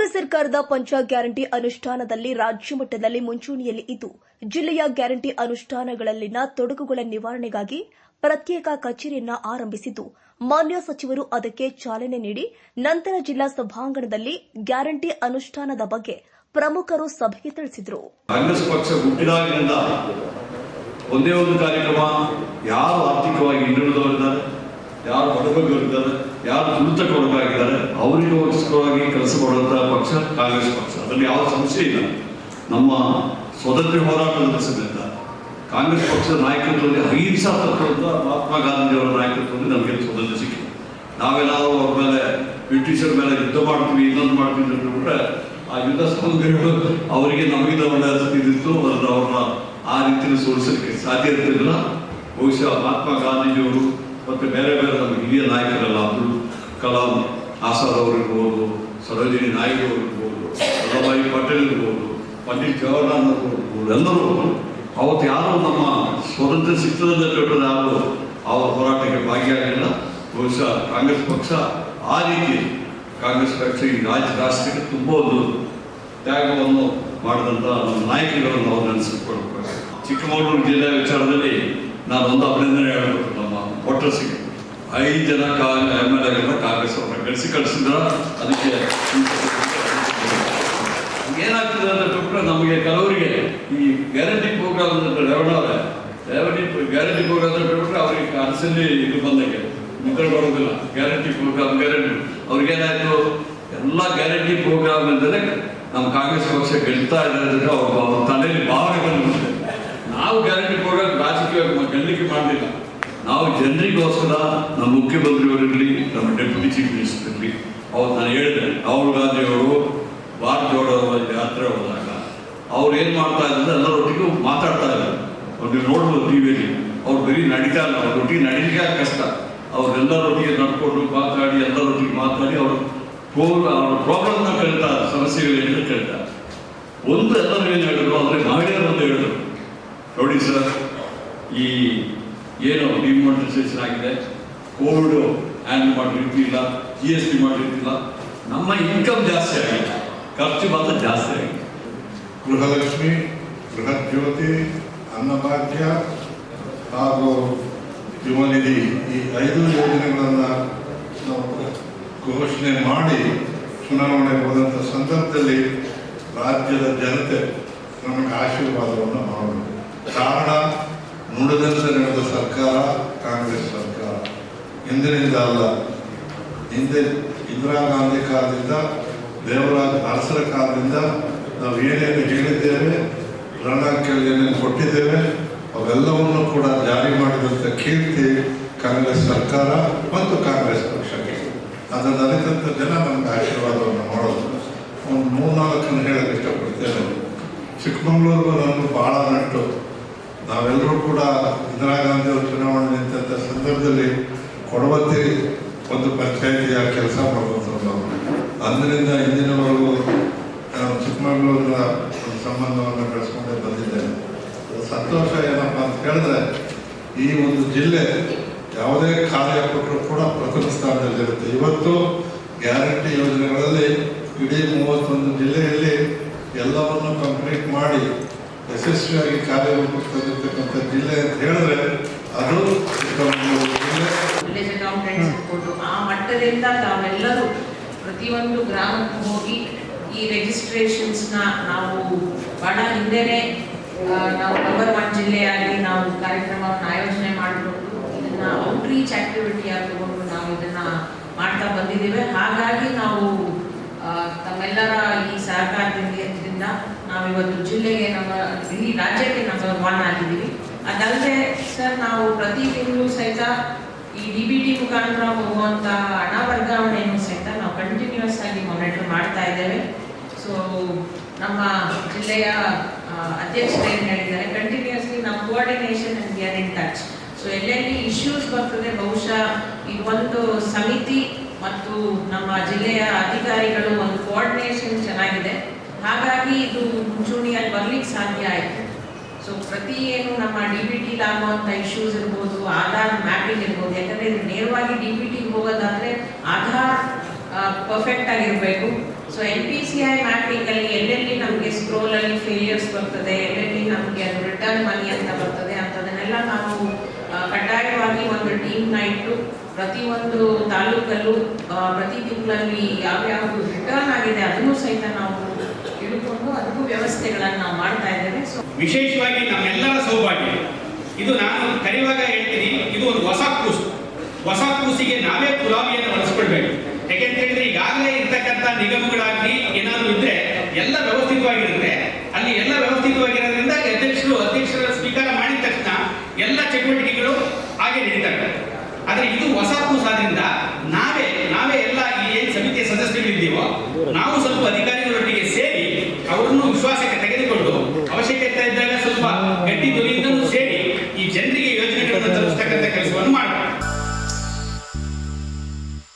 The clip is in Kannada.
ಕಾಂಗ್ರೆಸ್ ಸರ್ಕಾರದ ಪಂಚ ಗ್ಯಾರಂಟಿ ಅನುಷ್ಠಾನದಲ್ಲಿ ರಾಜ್ಯ ಮಟ್ಟದಲ್ಲಿ ಮುಂಚೂಣಿಯಲ್ಲಿ ಇದ್ದು, ಜಿಲ್ಲೆಯ ಗ್ಯಾರಂಟಿ ಅನುಷ್ಠಾನಗಳಲ್ಲಿನ ತೊಡಕುಗಳ ನಿವಾರಣೆಗಾಗಿ ಪ್ರತ್ಯೇಕ ಕಚೇರಿಯನ್ನ ಆರಂಭಿಸಿದ್ದು, ಮಾನ್ಯ ಸಚಿವರು ಅದಕ್ಕೆ ಚಾಲನೆ ನೀಡಿ, ನಂತರ ಜಿಲ್ಲಾ ಸಭಾಂಗಣದಲ್ಲಿ ಗ್ಯಾರಂಟಿ ಅನುಷ್ಠಾನದ ಬಗ್ಗೆ ಪ್ರಮುಖರು ಸಭೆಗೆ ತಿಳಿಸಿದರು. ಕಾಂಗ್ರೆಸ್ ಪಕ್ಷ ಹುಟ್ಟಿದಾಗಿನಿಂದ ಒಂದೇ ಒಂದು ಕಾರ್ಯಕ್ರಮ, ಯಾರು ಆರ್ಥಿಕವಾಗಿ ಹಿಂದುಳಿದವರಿದ್ದಾರೆ, ಯಾರು ಬಡಬಗ್ಗರಿದ್ದಾರೆ ಯಾರು ತುಳಿತಕ್ಕೆ ಒಳಗಾಗಿದ್ದಾರೆ ಅವರಿಗೋಸ್ಕರವಾಗಿ ಕೆಲಸ ಮಾಡುವಂತಹ ಪಕ್ಷ ಕಾಂಗ್ರೆಸ್ ಪಕ್ಷ. ಅದರಲ್ಲಿ ಯಾವ ಸಮಸ್ಯೆ ಇಲ್ಲ. ನಮ್ಮ ಸ್ವತಂತ್ರ ಹೋರಾಟದ ಸಮೇತ ಕಾಂಗ್ರೆಸ್ ಪಕ್ಷದ ನಾಯಕತ್ವದಲ್ಲಿ ಅಹಿಂಸಾ ತತ್ವದ ಮಹಾತ್ಮ ಗಾಂಧಿಯವರ ನಾಯಕತ್ವದಲ್ಲಿ ನಮಗೆ ಸ್ವತಂತ್ರ ಸಿಕ್ಕಿದೆ ನಾವೆಲ್ಲರೂ ಅವ್ರ ಮೇಲೆ, ಬ್ರಿಟಿಷರ ಮೇಲೆ ಯುದ್ಧ ಮಾಡ್ತೀವಿ, ಇನ್ನೊಂದು ಮಾಡ್ತೀವಿ ಅಂತ ಬಿಟ್ರೆ ಆ ಯುದ್ಧ ಸಾಮಗ್ರಿಗಳು ಅವರಿಗೆ ನಮಗಿದ ಒಳ್ಳೆಯ ಇದಿತ್ತು ಅದನ್ನು ಅವ್ರನ್ನ ಆ ರೀತಿಯಲ್ಲಿ ಸೋಲಿಸಲಿಕ್ಕೆ ಸಾಧ್ಯ ಇರ್ತಿರಲಿಲ್ಲ. ಬಹುಶಃ ಮಹಾತ್ಮ ಗಾಂಧೀಜಿಯವರು ಮತ್ತು ಬೇರೆ ಬೇರೆ ನಮ್ಮ ಹಿರಿಯ ಅಬ್ದುಲ್ ಕಲಾಂ ಆಸಾದ್ ಅವರಿರ್ಬೋದು ಸರೋಜಿನಿ ನಾಯ್ಡು ಅವರಿರ್ಬೋದು ವಲ್ಲಭಾಯಿ ಪಟೇಲ್ ಇರ್ಬೋದು ಪಂಡಿತ್ ಜವಾಹರ್ಲಾಲ್ ಇರ್ಬೋದು ಎಲ್ಲರೂ ಅವತ್ತು ಯಾರು ನಮ್ಮ ಸ್ವತಂತ್ರ ಸಿಕ್ತದ ಕೊಟ್ಟರೆ ಯಾರು, ಅವರ ಹೋರಾಟಕ್ಕೆ ಭಾಗಿಯಾಗಲಿಲ್ಲ ಬಹುಶಃ ಕಾಂಗ್ರೆಸ್ ಪಕ್ಷ ಆ ರೀತಿ, ಕಾಂಗ್ರೆಸ್ ಪಕ್ಷ ಈ ರಾಜ್ಯ ರಾಷ್ಟ್ರಕ್ಕೆ ತುಂಬ ಒಂದು ತ್ಯಾಗವನ್ನು ಮಾಡಿದಂಥ ನಮ್ಮ ನಾಯಕರುಗಳನ್ನು ನಾವು ನೆನೆಸಿಕೊಳ್ಬೇಕು ಚಿಕ್ಕಮಗಳೂರು ಜಿಲ್ಲೆಯ ವಿಚಾರದಲ್ಲಿ ನಾನು ಒಂದು ಅಭಿನಂದನೆ ಹೇಳಬೇಕು ನಮ್ಮ ವೋಟರ್ಸಿಗೆ ಐದು ಜನ ಕಾಲ ಎಂ ಎಲ್ ಎಗಳನ್ನ ಕಾಂಗ್ರೆಸ್ ಅವ್ರನ್ನ ಕಳಿಸಿ ಕಳಿಸಿದ್ರ ಅದಕ್ಕೆ ಏನಾಗ್ತದೆ ಅಂತ ಬಿಟ್ಟರೆ ನಮಗೆ ಕೆಲವರಿಗೆ ಈ ಗ್ಯಾರಂಟಿ ಪ್ರೋಗ್ರಾಮ್ ಅಂತ ರೇವಣ್ಣ ಅವರೇ ಗ್ಯಾರಂಟಿ ಪ್ರೋಗ್ರಾಮ್ ಅಂತ ಬಿಟ್ಬಿಟ್ರೆ ಅವ್ರಿಗೆ ಕನಸಲ್ಲಿ ಇದು ಬಂದಂಗೆ ಮಕ್ಕಳು ಬರೋದಿಲ್ಲ ಗ್ಯಾರಂಟಿ ಪ್ರೋಗ್ರಾಮ್ ಗ್ಯಾರಂಟಿ ಅವ್ರಿಗೇನಾಯ್ತು ಎಲ್ಲ ಗ್ಯಾರಂಟಿ ಪ್ರೋಗ್ರಾಮ್ ಅಂದರೆ ನಮ್ಮ ಕಾಂಗ್ರೆಸ್ ಪಕ್ಷ ಗೆಲ್ತಾ ಇದ್ದಾರೆ ಅವ್ರ ತಲೆಯಲ್ಲಿ ಭಾವನೆ ಬಂದ್ಬಿಟ್ಟಿದೆ ನಾವು ಗ್ಯಾರಂಟಿ ಪ್ರೋಗ್ರಾಮ್ ರಾಜಕೀಯವಾಗಿ ಗೆಲ್ಲಿಕೆ ಮಾಡಲಿಲ್ಲ. ನಾವು ಜನರಿಗೋಸ್ಕರ ನಮ್ಮ ಮುಖ್ಯಮಂತ್ರಿಯವರಿರಲಿ ನಮ್ಮ ಡೆಪ್ಯೂಟಿ ಚೀಫ್ ಮಿನಿಸ್ಟರ್ ಇರಲಿ ಅವ್ರು ನಾನು ಹೇಳಿದೆ, ರಾಹುಲ್ ಗಾಂಧಿ ಅವರು ಭಾರತ್ ಜೋಡೋ ಯಾತ್ರೆ ಹೋದಾಗ ಅವ್ರು ಏನು ಮಾಡ್ತಾ ಇದ್ದಾರೆ ಎಲ್ಲರೊಟ್ಟಿಗೂ ಮಾತಾಡ್ತಾ ಇದ್ದಾರೆ. ಅವ್ರು ನೀವು ನೋಡ್ಬೋದು ಟಿ ವಿಯಲ್ಲಿ, ಅವ್ರು ಬರೀ ನಡೀತಾ ಇಲ್ಲ ಅವ್ರೊಟ್ಟಿಗೆ ನಡೀಲಿಕ್ಕೆ ಕಷ್ಟ. ಅವ್ರೆಲ್ಲರೊಟ್ಟಿಗೆ ನಡ್ಕೊಂಡು ಮಾತಾಡಿ ಎಲ್ಲರೊಟ್ಟಿಗೆ ಮಾತಾಡಿ ಅವರು ಅವ್ರ ಪ್ರಾಬ್ಲಮ್ನ ಕೇಳ್ತಾ ಸಮಸ್ಯೆಗಳೇನು ಕೇಳ್ತಾ. ಒಂದು ಎಲ್ಲರೂ ಏನು ಹೇಳಿದ್ರು ಅಂದರೆ ಮಹಿಳೆಯರು ಅಂತ ಹೇಳಿದ್ರು. ನೋಡಿ ಸರ್, ಈ ಏನು ಡಿಮೋನಿಟೈಸೇಷನ್ ಆಗಿದೆ. ಕೋವಿಡ್ ಹ್ಯಾಂಡಲ್ ಮಾಡಿರ್ತಿಲ್ಲ ಜಿ ಎಸ್ ಟಿ ಮಾಡಿರ್ತಿಲ್ಲ. ನಮ್ಮ ಇನ್ಕಮ್ ಜಾಸ್ತಿ ಆಗಿದೆ. ಖರ್ಚು ಮಾತ್ರ ಜಾಸ್ತಿ ಆಗಿದೆ. ಗೃಹಲಕ್ಷ್ಮಿ ಬೃಹತ್ ಜ್ಯೋತಿ ಅನ್ನಭಾಗ್ಯ ಹಾಗೂ ಯುವನಿಧಿ ಈ ಐದು ಯೋಜನೆಗಳನ್ನು ನಾವು ಘೋಷಣೆ ಮಾಡಿ ಚುನಾವಣೆ ಹೋದಂಥ ಸಂದರ್ಭದಲ್ಲಿ ರಾಜ್ಯದ ಜನತೆ ನಮಗೆ ಆಶೀರ್ವಾದವನ್ನು ಮಾಡಬೇಕು ಕಾರಣ ನುಡಿದಂತೆ ನಡೆದ ಸರ್ಕಾರ, ಕಾಂಗ್ರೆಸ್ ಸರ್ಕಾರ. ಹಿಂದಿನಿಂದ ಅಲ್ಲ. ಹಿಂದೆ ಇಂದಿರಾ ಗಾಂಧಿ ಕಾಲದಿಂದ, ದೇವರಾಜ ಅರಸರ ಕಾಲದಿಂದ ನಾವು ಏನೇನು ಹೇಳಿದ್ದೇವೆ ಪ್ರಣಾಳಿಕೆಯಲ್ಲಿ ಏನೇನು ಕೊಟ್ಟಿದ್ದೇವೆ, ಅವೆಲ್ಲವನ್ನು ಕೂಡ ಜಾರಿ ಮಾಡಿದಂಥ ಕೀರ್ತಿ ಕಾಂಗ್ರೆಸ್ ಸರ್ಕಾರ ಮತ್ತು ಕಾಂಗ್ರೆಸ್ ಪಕ್ಷಕ್ಕೆ. ಅದನ್ನು ಅರಿತಂಥ ಜನ ನಮಗೆ ಆಶೀರ್ವಾದವನ್ನು ಮಾಡೋದು. ಒಂದು ಮೂರ್ನಾಲ್ಕನ್ನು ಹೇಳಕ್ಕೆ ಇಷ್ಟಪಡ್ತೇನೆ. ಚಿಕ್ಕಮಗಳೂರು ನಾನು ಭಾಳ ನಟ್ಟು. ನಾವೆಲ್ಲರೂ ಕೂಡ ಇಂದಿರಾ ಗಾಂಧಿ ಅವರು ಚುನಾವಣೆ ನಿಂತ ಸಂದರ್ಭದಲ್ಲಿ ಕೊಡವತ್ತಿ ಒಂದು ಪಂಚಾಯಿತಿಯ ಕೆಲಸ ಮಾಡುವಂಥದ್ದು. ಅಂದಿನಿಂದ ಇಂದಿನವರೆಗೂ ನಾನು ಚಿಕ್ಕಮಗಳೂರಿನ ಒಂದು ಸಂಬಂಧವನ್ನು ಬೆಳೆಸ್ಕೊಂಡೇ ಬಂದಿದ್ದೇನೆ ಸಂತೋಷ ಏನಪ್ಪ ಅಂತ ಕೇಳಿದ್ರೆ ಈ ಒಂದು ಜಿಲ್ಲೆ ಯಾವುದೇ ಕಾರ್ಯ ಕೊಟ್ಟರು ಕೂಡ ಪ್ರಥಮ ಸ್ಥಾನದಲ್ಲಿರುತ್ತೆ ಇವತ್ತು ಗ್ಯಾರಂಟಿ ಯೋಜನೆಗಳಲ್ಲಿ ಇಡೀ ಮೂವತ್ತೊಂದು ಜಿಲ್ಲೆಯಲ್ಲಿ ಎಲ್ಲವನ್ನು ಕಂಪ್ಲೀಟ್ ಮಾಡಿ ಯಶಸ್ವಿಯಾಗಿ ಕಾರ್ಯರೂಪಕ್ಕೆ ಜಿಲ್ಲೆ ಅಂತ ಹೇಳಿದ್ರೆ ಅದು ಆ ಮಟ್ಟದಿಂದ ತಾವೆಲ್ಲರೂ ಪ್ರತಿಯೊಂದು ಗ್ರಾಮಕ್ಕೂ ಹೋಗಿ ಈ ರೆಜಿಸ್ಟ್ರೇಷನ್ಸ್ನ ನಾವು ಬಹಳ ಹಿಂದೆನೆ ನಾವು ನಂಬರ್ ಒನ್ ಜಿಲ್ಲೆಯಾಗಿ ನಾವು ಕಾರ್ಯಕ್ರಮವನ್ನು ಆಯೋಜನೆ ಮಾಡಿಕೊಂಡು ಇದನ್ನ ಔಟ್ರೀಚ್ ಆಕ್ಟಿವಿಟಿ ತಗೊಂಡು ನಾವು ಇದನ್ನ ಮಾಡ್ತಾ ಬಂದಿದ್ದೇವೆ. ಹಾಗಾಗಿ ನಾವು ತಮ್ಮೆಲ್ಲರ ಈ ಸಹಕಾರದಿಂದ ನಾವಿವತ್ತು ಜಿಲ್ಲೆಗೆ ನಮ್ಮ ಇಡೀ ರಾಜ್ಯಕ್ಕೆ ನಂಬರ್ ಒನ್ ಆಗಿದ್ದೀವಿ. ಅದಲ್ಲದೆ ಸರ್, ನಾವು ಪ್ರತಿ ತಿಂಗಳು ಸಹಿತ ಈ ಡಿ ಬಿ ಟಿ ಮುಖಾಂತರ ಹೋಗುವಂಥ ಹಣ ವರ್ಗಾವಣೆಯನ್ನು ಸಹಿತ ನಾವು ಕಂಟಿನ್ಯೂಸ್ ಆಗಿ ಮಾನಿಟರ್ ಮಾಡ್ತಾ ಇದ್ದೇವೆ. ಸೊ ನಮ್ಮ ಜಿಲ್ಲೆಯ ಅಧ್ಯಕ್ಷರು ಏನು ಹೇಳಿದ್ದಾರೆ ಕಂಟಿನ್ಯೂಸ್ಲಿ ನಾವು coordination and we are in touch so ಎಲ್ಲೆಲ್ಲಿ ಇಶ್ಯೂಸ್ ಬರ್ತದೆ, ಬಹುಶಃ ಈ ಒಂದು ಸಮಿತಿ ಮತ್ತು ನಮ್ಮ ಜಿಲ್ಲೆಯ ಅಧಿಕಾರಿಗಳು ಒಂದು ಕೋಆರ್ಡಿನೇಷನ್ ಚೆನ್ನಾಗಿದೆ. ಹಾಗಾಗಿ ಇದು ಮುಂಚೂಣಿಯಲ್ಲಿ ಬರ್ಲಿಕ್ಕೆ ಸಾಧ್ಯ ಆಯಿತು. ಸೊ ಪ್ರತಿ ಏನು ನಮ್ಮ ಡಿ ಬಿ ಟಿಲಿ ಆಗುವಂಥ ಇಶ್ಯೂಸ್ ಇರ್ಬೋದು, ಆಧಾರ್ ಮ್ಯಾಪಿಂಗ್ ಇರ್ಬೋದು, ಯಾಕಂದರೆ ನೇರವಾಗಿ ಡಿ ಬಿ ಟಿಗೆ ಹೋಗೋದಾದರೆ ಆಧಾರ್ ಪರ್ಫೆಕ್ಟ್ ಆಗಿರಬೇಕು. So N P C I ಮ್ಯಾಪಿಂಗಲ್ಲಿ ಎಲ್ಲೆಲ್ಲಿ ನಮಗೆ ಸ್ಕ್ರೋಲಲ್ಲಿ ಫೇಲಿಯರ್ಸ್ ಬರ್ತದೆ, ಎಲ್ಲೆಲ್ಲಿ ನಮಗೆ ಅದು ರಿಟರ್ನ್ ಮನಿ ಅಂತ ಬರ್ತದೆ ಅಂಥದನ್ನೆಲ್ಲ ನಾವು ಕಡ್ಡಾಯವಾಗಿ ಒಂದು ಟೀಮ್ನ ಇಟ್ಟು ಪ್ರತಿಯೊಂದು ತಾಲೂಕಲ್ಲೂ ಪ್ರತಿ ತಿಂಗಳಲ್ಲಿ ಯಾವ್ಯಾವುದು ರಿಟರ್ನ್ ಆಗಿದೆ ಅದನ್ನು ಸಹಿತ ನಾವು ಅದಕ್ಕೂ ವ್ಯವಸ್ಥೆಗಳನ್ನು ನಾವು ಮಾಡ್ತಾ ಇದ್ದೇವೆ. ವಿಶೇಷವಾಗಿ ನಮ್ಮೆಲ್ಲರ ಸೌಭಾಗ್ಯ. ಇದು ನಾನು ಕರೆಯುವಾಗ ಹೇಳ್ತೀನಿ, ಇದು ಒಂದು ಹೊಸ ಕೂಸು. ಹೊಸ ಕೂಸಿಗೆ ನಾವೇ ಗುಲಾಬಿಯನ್ನು ಬಳಸ್ಕೊಳ್ಬೇಕು. ಯಾಕೆಂತ ಹೇಳಿದ್ರೆ ಈಗಾಗಲೇ ಇರ್ತಕ್ಕಂಥ ನಿಗಮಗಳಾಗ್ಲಿ ಏನಾದ್ರು ಇದ್ರೆ ಎಲ್ಲ ವ್ಯವಸ್ಥಿತವಾಗಿರುತ್ತೆ. ಅಲ್ಲಿ ಎಲ್ಲ ವ್ಯವಸ್ಥಿತವಾಗಿರೋದ್ರಿಂದ ಅಧ್ಯಕ್ಷರು, ಅಧ್ಯಕ್ಷರ